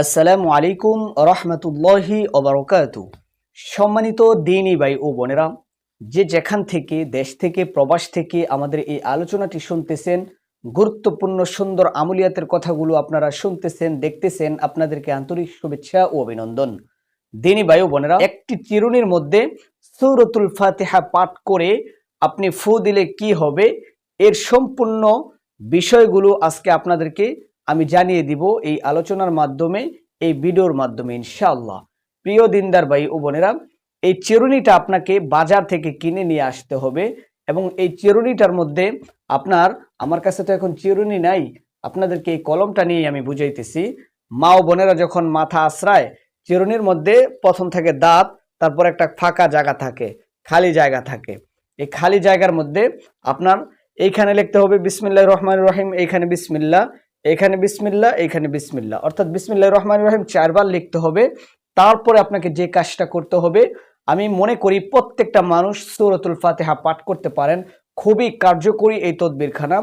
আসসালামু আলাইকুম রহমতুল্লাহি ওবরকাত সম্মানিত দিনী ভাই ও বোনেরা, যে যেখান থেকে, দেশ থেকে, প্রবাস থেকে আমাদের এই আলোচনাটি শুনতেছেন, গুরুত্বপূর্ণ সুন্দর আমলিয়াতের কথাগুলো আপনারা শুনতেছেন, দেখতেছেন, আপনাদেরকে আন্তরিক শুভেচ্ছা ও অভিনন্দন। দিনী ভাই ও বোনেরা, একটি চিরুনির মধ্যে সৌরতুল ফাতেহা পাঠ করে আপনি ফু দিলে কি হবে? এর সম্পূর্ণ বিষয়গুলো আজকে আপনাদেরকে আমি জানিয়ে দিব এই আলোচনার মাধ্যমে, এই ভিডিওর মাধ্যমে, ইনশাআল্লাহ। প্রিয় দিনদার ভাই ও বোনেরা, এই চিরুনিটা আপনাকে বাজার থেকে কিনে নিয়ে আসতে হবে এবং এই চিরুনিটার মধ্যে আপনার, আমার কাছে তো এখন চিরুনি নাই, আপনাদেরকে এই কলমটা নিয়ে আমি বুঝাইতেছি। মা ও বোনেরা যখন মাথা আশ্রায়, চিরুনির মধ্যে প্রথম থাকে দাঁত, তারপর একটা ফাঁকা জায়গা থাকে, খালি জায়গা থাকে। এই খালি জায়গার মধ্যে আপনার, এইখানে লিখতে হবে বিসমিল্লা রহমান রহিম, এইখানে বিসমিল্লা এখানে বিসমিল্লা এখানে বিসমিল্লা অর্থাৎ বিসমিল্লা রহমান রহিম চারবার লিখতে হবে। তারপরে আপনাকে যে কাজটা করতে হবে, আমি মনে করি প্রত্যেকটা মানুষ সৌরতুল ফাতেহা পাঠ করতে পারেন। খুবই কার্যকরী এই তদবিরখানা।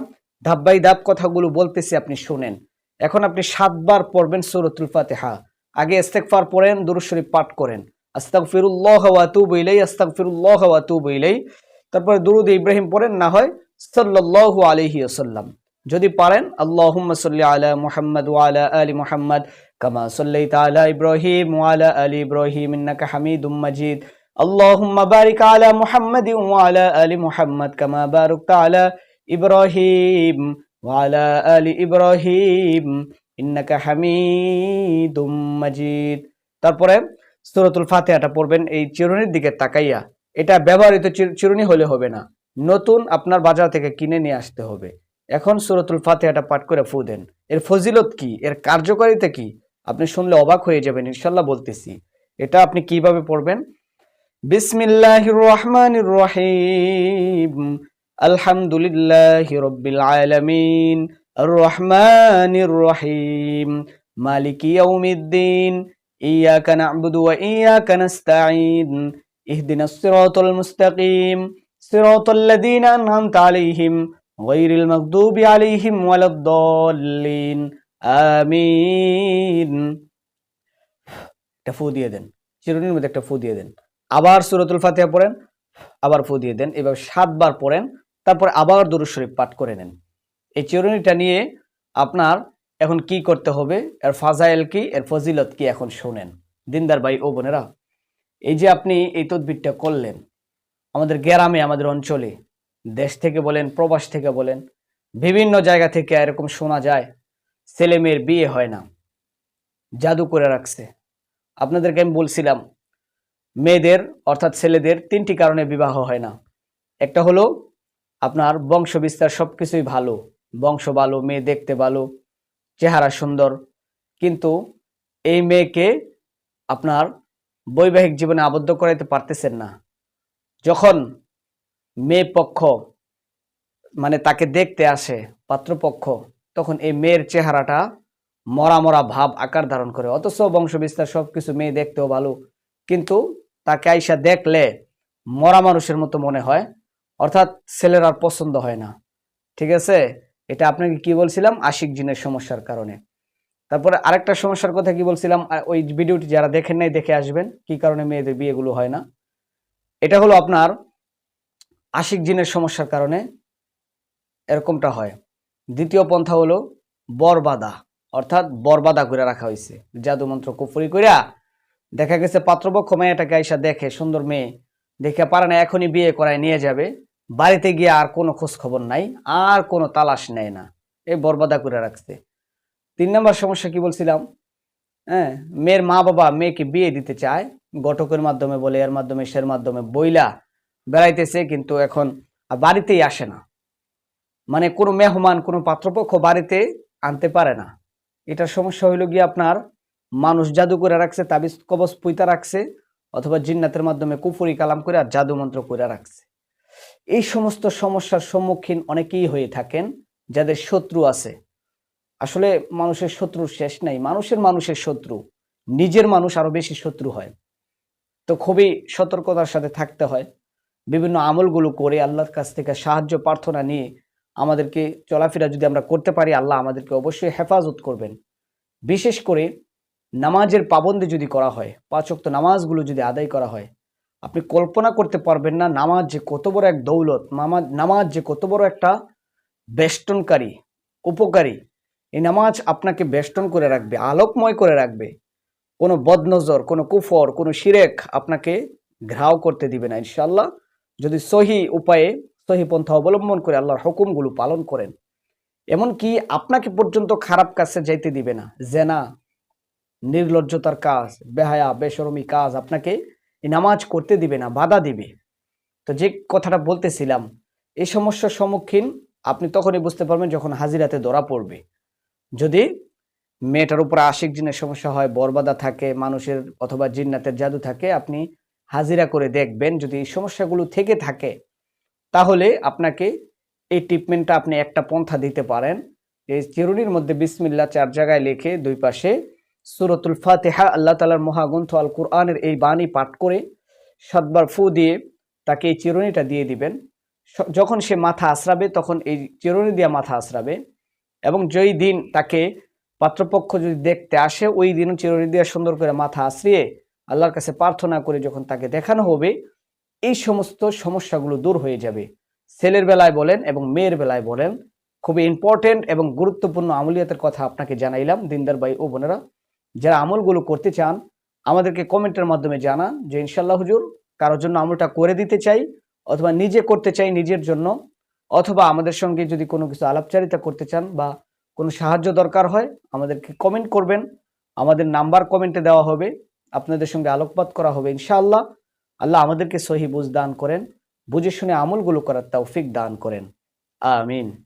ধাপ বাই ধাপ কথাগুলো বলতেছি, আপনি শুনেন। এখন আপনি সাতবার পড়বেন সৌরতুল ফাতেহা। আগে ইস্তেকফার পড়েন, দুরুদ শরীফ পাঠ করেন। আস্তাক ফিরুল্লাহ ওয়াতুব ইলাই আস্তাক ফিরুল্লাহ ওয়াতুব ইলাই তারপরে দুরুদ ইব্রাহিম পড়েন, না হয় সাল্লাল্লাহু আলাইহি ওয়াসাল্লাম। যদি পারেন আল্লাহুম্মা সাল্লি আলা মুহাম্মদ ওয়া আলা আলি মুহাম্মদ কামা সাল্লাইতা আলা ইব্রাহিম ওয়া আলা আলি ইব্রাহিম ইন্নাকা হামিদুম মাজিদ اللهم بارك على محمد وعلى آل محمد كما باركت على إبراهيم وعلى آل إبراهيم إنك حميد مجيد তারপরে সূরাতুল ফাতিহাটা পড়বেন এই চিরুনির দিকে তাকাইয়া এটা ব্যবহৃত চির- চিরুনি হলে হবে না নতুন আপনার বাজার থেকে কিনে নিয়ে আসতে হবে এখন সূরাতুল ফাতিহাটা পাঠ করে ফু দেন। এর ফজিলত কি? এর কার্যকারিতা কি? আপনি শুনলে অবাক হয়ে যাবেন ইনশাল্লাহ বলতেছি। এটা আপনি কীভাবে পড়বেন? বিসমিল্লাহির রহমানির রহিম আলহামদুলিল্লাহি রাব্বিল আলামিন। রহিম মালিকি ইয়াউমিদ্দিন। ইয়াকা না'বুদু ওয়া ইয়াকা নাস্তাঈন। ইহদিনাস মুস্তাকিম। সিরাতাল লাযীনা আন'আমতা গায়রিল মাগদুবি আলাইহিম ওয়ালাদ-দাল্লিন আমিন একটা ফু দিয়ে চিরুনির মধ্যে একটা ফু দিয়ে দেন। আবার সূরাতুল ফাতিহা পড়েন, আবার ফু দিয়ে দেন। এভাবে সাতবার পড়েন, তারপর আবার দুরূদ শরীফ পাঠ করে নেন। এই চিরুনিটা নিয়ে আপনার এখন কি করতে হবে, এর ফাজাইল কি, এর ফজিলত কি এখন শোনেন। দিনদার ভাই, ও বোনেরা, এই যে আপনি এই তদবিরটা করলেন, আমাদের গ্রামে, আমাদের অঞ্চলে দেশ থেকে বলেন, প্রবাস থেকে বলেন, বিভিন্ন জায়গা থেকে এরকম শোনা যায় ছেলে মেয়ের বিয়ে হয় না, জাদু করে রাখছে। আপনাদেরকে আমি বলছিলাম, মেয়েদের অর্থাৎ ছেলেদের তিনটি কারণে বিবাহ হয় না। একটা হলো, আপনার বংশ বিস্তার সব কিছুই ভালো, বংশ ভালো, মেয়ে দেখতে ভালো, চেহারা সুন্দর, কিন্তু এই মেয়েকে আপনার বৈবাহিক জীবনে আবদ্ধ করাইতে পারতেছেন না। যখন মেয়ে পক্ষ মানে তাকে দেখতে আসে পাত্রপক্ষ, তখন এই মেয়ের চেহারাটা মরা মরা ভাব আকার ধারণ করে। অথচ বংশ বিস্তার সবকিছু মেয়ে দেখতেও ভালো, কিন্তু তাকে আইসা দেখলে মরা মানুষের মতো মনে হয়, অর্থাৎ ছেলের আর পছন্দ হয় না। ঠিক আছে? এটা আপনাকে কি বলছিলাম? আশিক জিনের সমস্যার কারণে। তারপরে আরেকটা সমস্যার কথা কি বলছিলাম? ওই ভিডিওটি যারা দেখেন নাই, দেখে আসবেন, কি কারণে মেয়েদের বিয়েগুলো হয় না। এটা হলো আপনার আশিক জিনের সমস্যার কারণে এরকমটা হয়। দ্বিতীয় পন্থা হলো বরবাদা, অর্থাৎ বরবাদা করে রাখা হয়েছে। জাদু মন্ত্র কুফরি কইরা দেখা গেছে পাত্রপক্ষ মেয়েটাকে আইসা দেখে, সুন্দর মেয়ে, দেখে পারে না, এখনই বিয়ে করায় নিয়ে যাবে। বাড়িতে গিয়ে আর কোনো খোঁজ খবর নাই, আর কোনো তালাশ নেয় না। এই বরবাদা করে রাখছে। তিন নম্বর সমস্যা কি বলছিলাম? হ্যাঁ মেয়ের মা বাবা মেয়েকে বিয়ে দিতে চায় গটকের মাধ্যমে বলে, এর মাধ্যমে, সের মাধ্যমে, বইলা বেড়াইতেছে, কিন্তু এখন বাড়িতেই আসে না। মানে কোনো মেহমান, কোনো পাত্রপক্ষ বাড়িতে আনতে পারে না। এটার সমস্যা হইল গিয়ে আপনার মানুষ জাদু করে রাখছে, তাবিজ কবচ পুইতা রাখছে, অথবা জিন্নাতের মাধ্যমে কুফুরি কালাম করে আর জাদু মন্ত্র করে রাখছে। এই সমস্ত সমস্যার সম্মুখীন অনেকেই হয়ে থাকেন যাদের শত্রু আছে। আসলে মানুষের শত্রুর শেষ নাই, মানুষের মানুষের শত্রু, নিজের মানুষ আরও বেশি শত্রু হয়। তো খুবই সতর্কতার সাথে থাকতে হয়। বিভিন্ন আমলগুলো করে আল্লাহর কাছ থেকে সাহায্য, প্রার্থনা নিয়ে আমাদেরকে চলাফেরা যদি আমরা করতে পারি, আল্লাহ আমাদেরকে অবশ্যই হেফাজত করবেন। বিশেষ করে নামাজের পাবন্দি যদি করা হয়, পাঁচ ওয়াক্ত নামাজগুলো যদি আদায় করা হয়, আপনি কল্পনা করতে পারবেন না নামাজ যে কত বড় এক দৌলত, নামাজ নামাজ যে কত বড় একটা বেষ্টনকারী, উপকারী। এই নামাজ আপনাকে বেষ্টন করে রাখবে, আলোকময় করে রাখবে। কোনো বদনজর, কোনো কুফর, কোনো শিরেক আপনাকে ঘ্রাও করতে দিবে না ইনশাল্লাহ যদি সহি উপায়ে সহি পন্থা অবলম্বন করে আল্লাহর হুকুমগুলো পালন করেন, এমনকি আপনাকে পর্যন্ত খারাপ কাজে যাইতে দিবে না, জেনা, নির্লজ্জতার কাজ, বেহায়া বেসরমি কাজ আপনাকে নামাজ করতে দিবে না, বাধা দিবে। তো যে কথাটা বলতেছিলাম, এই সমস্যার সম্মুখীন আপনি তখনই বুঝতে পারবেন যখন হাজিরাতে ধরা পড়বে। যদি মেয়েটার উপর আশিক জিনের সমস্যা হয়, বরবাদা থাকে, মানুষের অথবা জিন্নাতের জাদু থাকে, আপনি হাজিরা করে দেখবেন যদি এই সমস্যাগুলো থেকে থাকে, তাহলে আপনাকে এই ট্রিটমেন্টটা আপনি একটা পন্থা দিতে পারেন। এই চিরুনির মধ্যে বিসমিল্লা চার জায়গায় লিখে দুই পাশে সুরতুল ফাতেহা, আল্লাহ তালার মহাগ্রন্থ আল কুরআনের এই বাণী পাঠ করে সাতবার ফু দিয়ে তাকে এই চিরুনিটা দিয়ে দিবেন। যখন সে মাথা আশ্রাবে তখন এই চিরুনি দিয়ে মাথা আশ্রাবে এবং যেই দিন তাকে পাত্রপক্ষ যদি দেখতে আসে, ওই দিন চিরুনি দিয়ে সুন্দর করে মাথা আশ্রিয়ে আল্লাহর কাছে প্রার্থনা করে যখন তাকে দেখানো হবে, এই সমস্ত সমস্যাগুলো দূর হয়ে যাবে। ছেলের বেলায় বলেন এবং মেয়ের বেলায় বলেন, খুবই ইম্পর্টেন্ট এবং গুরুত্বপূর্ণ আমলিয়াতের কথা আপনাকে জানাইলাম, দিনদার ভাই ও বোনেরা। যারা আমলগুলো করতে চান, আমাদেরকে কমেন্টের মাধ্যমে জানান যে ইনশাল্লাহ হুজুর, কারোর জন্য আমলটা করে দিতে চাই অথবা নিজে করতে চাই নিজের জন্য, অথবা আমাদের সঙ্গে যদি কোনো কিছু আলাপচারিতা করতে চান বা কোনো সাহায্য দরকার হয়, আমাদেরকে কমেন্ট করবেন। আমাদের নাম্বার কমেন্টে দেওয়া হবে। আপনাদের সঙ্গে আলোকপাত করা হবে, ইনশাআল্লাহ। আল্লাহ আমাদেরকে সহি বুঝ দান করেন, বুঝে শুনে আমলগুলো করার তৌফিক দান করেন। আমিন।